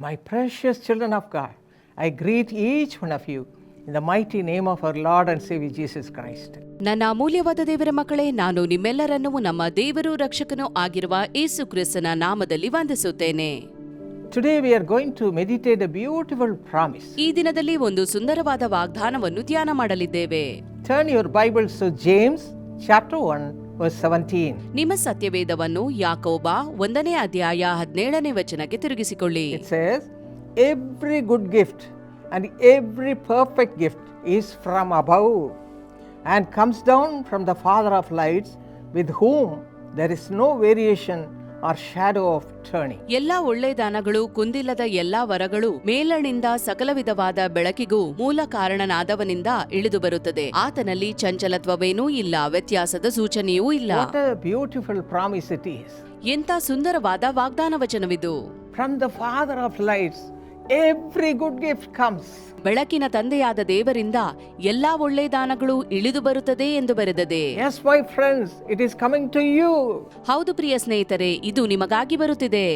My precious children of God, I greet each one of you in the mighty name of our Lord and Savior Jesus Christ. ನನ್ನ ಅಮೂಲ್ಯವಾದ ದೇವರ ಮಕ್ಕಳೇ ನಾನು ನಿಮ್ಮೆಲ್ಲರನ್ನೂ ನಮ್ಮ ದೇವರು ರಕ್ಷಕನೂ ಆಗಿರುವ ಯೇಸು ಕ್ರಿಸ್ತನ ನಾಮದಲ್ಲಿ ವಂದಿಸುತ್ತೇನೆ today we are going to meditate a beautiful promise ಈ ದಿನದಲ್ಲಿ ಒಂದು ಸುಂದರವಾದ ವಾಗ್ದಾನವನ್ನು ಧ್ಯಾನ ಮಾಡಲಿದ್ದೇವೆ turn your Bibles to James chapter 1 verse 17. ನಿಮ್ಮ ಸತ್ಯವೇದವನ್ನು ಯಾಕೋಬ ಒಂದನೇ ಅಧ್ಯಾಯ ಹದಿನೇಳನೇ ವಚನಕ್ಕೆ ತಿರುಗಿಸಿಕೊಳ್ಳಿ says, Every good gift and every perfect gift is from above and comes down from the Father of lights, with whom there is no variation or shadow of turning. ಎಲ್ಲ ಒಳ್ಳೆ ದಾನಗಳು ಕುಂದಿಲ್ಲದ ಎಲ್ಲಾ ವರಗಳು ಮೇಲಣಿಂದ ಸಕಲ ವಿಧವಾದ ಬೆಳಕಿಗೂ ಮೂಲ ಕಾರಣನಾದವನಿಂದ ಇಳಿದು ಬರುತ್ತದೆ. ಆತನಲ್ಲಿ ಚಂಚಲತ್ವವೇನೂ ಇಲ್ಲ ವ್ಯತ್ಯಾಸದ ಸೂಚನೆಯೂ ಇಲ್ಲ. ಬ್ಯೂಟಿಫುಲ್ ಪ್ರಾಮಿಸ್ ಇಟ್ ಎಂಥ ಸುಂದರವಾದ ವಾಗ್ದಾನ ವಚನವಿದು from the father of lights, every good gift comes ಬೆಳಕಿನ ತಂದೆಯಾದ ದೇವರಿಂದ ಎಲ್ಲಾ ಒಳ್ಳೆ ದಾನಗಳು ಇಳಿದು ಬರುತ್ತದೆ ಎಂದು ಬರೆದದೆ. Yes my friends it is coming to you ಹೌದು ಪ್ರಿಯ ಸ್ನೇಹಿತರೆ ಇದು ನಿಮಗಾಗಿ ಬರುತ್ತಿದೆ.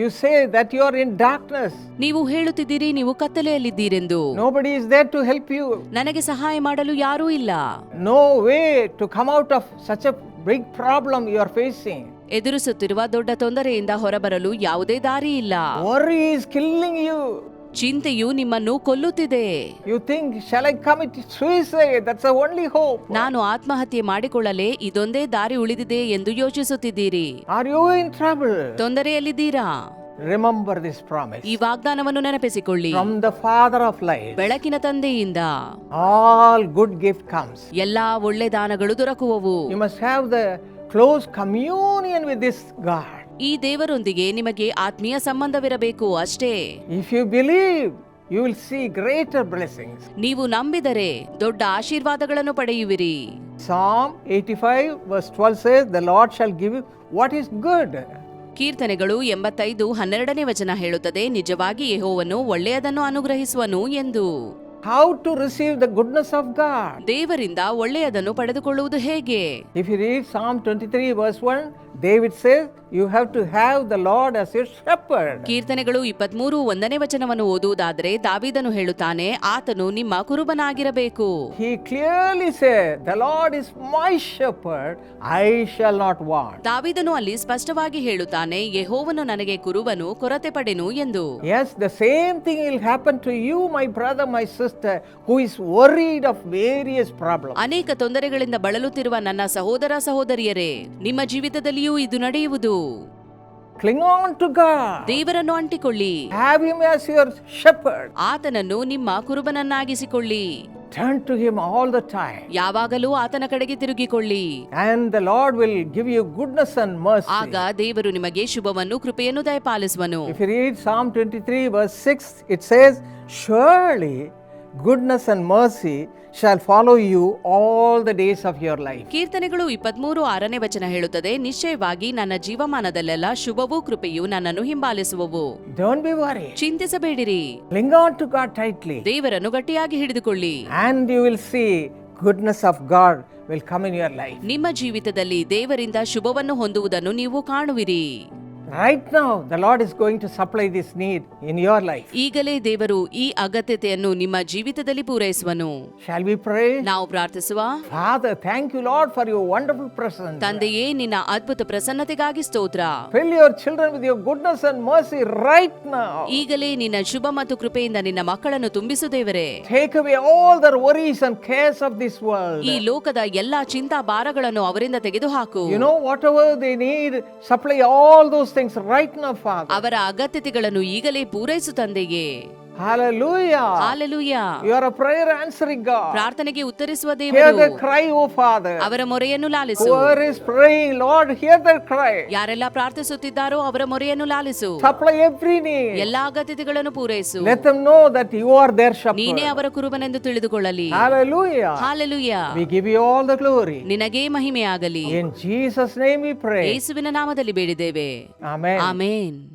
You say that you are in darkness. ನೀವು ಹೇಳುತ್ತಿದ್ದೀರಿ ನೀವು ಕತ್ತಲೆಯಲ್ಲಿದ್ದೀರೆಂದು. Nobody is there to help you. ನನಗೆ ಸಹಾಯ ಮಾಡಲು ಯಾರೂ ಇಲ್ಲ. No way to come out of such a big problem you are facing. ಎದುರಿಸುತ್ತಿರುವ ದೊಡ್ಡ ತೊಂದರೆಯಿಂದ ಹೊರಬರಲು ಯಾವುದೇ ದಾರಿ ಇಲ್ಲ Worry is killing you. ಚಿಂತೆಯು ನಿಮ್ಮನ್ನು ಕೊಲ್ಲುತ್ತಿದೆ You think, shall I commit suicide? That's the only hope. ನಾನು ಆತ್ಮಹತ್ಯೆ ಮಾಡಿಕೊಳ್ಳಲೇ ಇದೊಂದೇ ದಾರಿ ಉಳಿದಿದೆ ಎಂದು ಯೋಚಿಸುತ್ತಿದ್ದೀರಿ Are you in trouble? ತೊಂದರೆಯಲ್ಲಿದ್ದೀರಾ Remember this promise. ಈ ವಾಗ್ದಾನವನ್ನು ನೆನಪಿಸಿಕೊಳ್ಳಿ. From the father of life ಬೆಳಕಿನ ತಂದೆಯಿಂದ. ಆಲ್ ಗುಡ್ ಗಿಫ್ಟ್ ಕಮ್ಸ್ ಎಲ್ಲಾ ಒಳ್ಳೆ ದಾನಗಳು ದೊರಕುವವು. You must have the close communion with this God ಈ ದೇವರೊಂದಿಗೆ ನಿಮಗೆ ಆತ್ಮೀಯ ಸಂಬಂಧವಿರಬೇಕು ಅಷ್ಟೇ. If you believe you will see greater blessings ನೀವು ನಂಬಿದರೆ ದೊಡ್ಡ ಆಶೀರ್ವಾದಗಳನ್ನು ಪಡೆಯುವಿರಿ. Psalm 85, verse 12 says, The Lord shall give you what is good. ಕೀರ್ತನೆಗಳು ಎಂಬತ್ತೈದು ಹನ್ನೆರಡನೇ ವಚನ ಹೇಳುತ್ತದೆ ನಿಜವಾಗಿ ಯೆಹೋವನು ಒಳ್ಳೆಯದನ್ನು ಅನುಗ್ರಹಿಸುವನು ಎಂದು. How to receive the goodness of God ದೇವರಿಂದ ಒಳ್ಳೆಯದನ್ನು ಪಡೆದುಕೊಳ್ಳುವುದು ಹೇಗೆ? If you read Psalm 23, verse 1, David says, You have to have the Lord as your shepherd. ಕೀರ್ತನೆಗಳು ಇಪ್ಪತ್ಮೂರು ಒಂದನೇ ವಚನವನ್ನು ಓದುವುದಾದರೆ ದಾವಿದನು ಹೇಳುತ್ತಾನೆ ಆತನು ನಿಮ್ಮ ಕುರುಬನಾಗಿರಬೇಕು He clearly said, The Lord is my shepherd, I shall not want. ದಾವಿದನು ಅಲ್ಲಿ ಸ್ಪಷ್ಟವಾಗಿ ಹೇಳುತ್ತಾನೆ ಯೆಹೋವನು ನನಗೆ ಕುರುಬನು ಕೊರತೆ ಪಡೆನು ಎಂದು Yes, the same thing will happen to you, my brother, my sister, who is worried of various problems. ಅನೇಕ ತೊಂದರೆಗಳಿಂದ ಬಳಲುತ್ತಿರುವ ನನ್ನ ಸಹೋದರ ಸಹೋದರಿಯರೇ ನಿಮ್ಮ ಜೀವಿತದಲ್ಲಿಯೂ ಇದು ನಡೆಯುವುದು Cling on to God. ದೇವರನ್ನು ಅಂಟಿಕೊಳ್ಳಿ Have Him as your shepherd. ಆತನನ್ನು ನಿಮ್ಮ ಕುರುಬನನ್ನಾಗಿಸಿಕೊಳ್ಳಿ Turn to Him all the time. ಯಾವಾಗಲೂ ಆತನ ಕಡೆಗೆ ತಿರುಗಿಕೊಳ್ಳಿ And the Lord will give you goodness and mercy. ಆಗ ದೇವರು ನಿಮಗೆ ಶುಭವನ್ನು ಕೃಪೆಯನ್ನು ದಯಪಾಲಿಸುವನು If you read Psalm 23, verse 6, it says, Surely goodness and mercy shall follow you all the days of your life. ಕೀರ್ತನೆಗಳು ಇಪ್ಪತ್ಮೂರು ಆರನೇ ವಚನ ಹೇಳುತ್ತದೆ ನಿಶ್ಚಯವಾಗಿ ನನ್ನ ಜೀವಮಾನದಲ್ಲೆಲ್ಲ ಶುಭವೂ ಕೃಪೆಯು ನನ್ನನ್ನು ಹಿಂಬಾಲಿಸುವವು Don't be worried. ಚಿಂತಿಸಬೇಡಿರಿ Cling on to God tightly, ದೇವರನ್ನು ಗಟ್ಟಿಯಾಗಿ ಹಿಡಿದುಕೊಳ್ಳಿ and you will see goodness of God will come in your life. ನಿಮ್ಮ ಜೀವಿತದಲ್ಲಿ ದೇವರಿಂದ ಶುಭವನ್ನು ಹೊಂದುವುದನ್ನು ನೀವು ಕಾಣುವಿರಿ Right now the Lord is going to supply this need in your life ಈಗಲೇ ದೇವರು ಈ ಅಗತ್ಯತೆಯನ್ನು ನಿಮ್ಮ ಜೀವಿತದಲ್ಲಿ ಪೂರೈಸುವನು. Shall we pray? ನಾವು ಪ್ರಾರ್ಥಿಸುವ? Father thank you Lord, for your wonderful presence. ತಂದೆಯೇ ನಿನ್ನ ಅದ್ಭುತ ಪ್ರಸನ್ನತೆಗಾಗಿ ಸ್ತೋತ್ರ. Fill your children with your goodness and mercy right now. ಈಗಲೇ ನಿನ್ನ ಶುಭ ಮತ್ತು ಕೃಪೆಯಿಂದ ನಿನ್ನ ಮಕ್ಕಳನ್ನು ತುಂಬಿಸು ದೇವರೇ. Take away all their worries and cares of this world ಈ ಲೋಕದ ಎಲ್ಲಾ ಚಿಂತಾ ಭಾರಗಳನ್ನು ಅವರಿಂದ ತೆಗೆದುಹಾಕು. You know what whatever they need supply all those things right now, Father. ಅವರ ಅಗತ್ಯತೆಗಳನ್ನು ಈಗಲೇ ಪೂರೈಸು ತಂದೆಯೇ Hallelujah. Hallelujah You are a prayer answering God. ಪ್ರಾರ್ಥನೆಗೆ ಉತ್ತರಿಸುವ Hear ದೇವರು the cry, O Father. ಅವರ ಮೊರೆಯನ್ನು ಲಾಲಿಸು hear their cry. ಯಾರೆಲ್ಲ ಪ್ರಾರ್ಥಿಸುತ್ತಿದ್ದಾರೋ ಅವರ ಮೊರೆಯನ್ನು ಲಾಲಿಸು every need. ಎಲ್ಲಾ ಅಗತ್ಯತೆಗಳನ್ನು ಪೂರೈಸು know that you are their ನೀನೇ. ಅವರ ಕುರುಬನೆಂದು ತಿಳಿದುಕೊಳ್ಳಲಿ Hallelujah. Hallelujah We give you all the glory. ನಿನಗೇ ಮಹಿಮೆಯಾಗಲಿ In Jesus' name we pray. ಯೇಸುವಿನ ನಾಮದಲ್ಲಿ ಬೇಡಿದ್ದೇವೆ. ಆಮೇನ್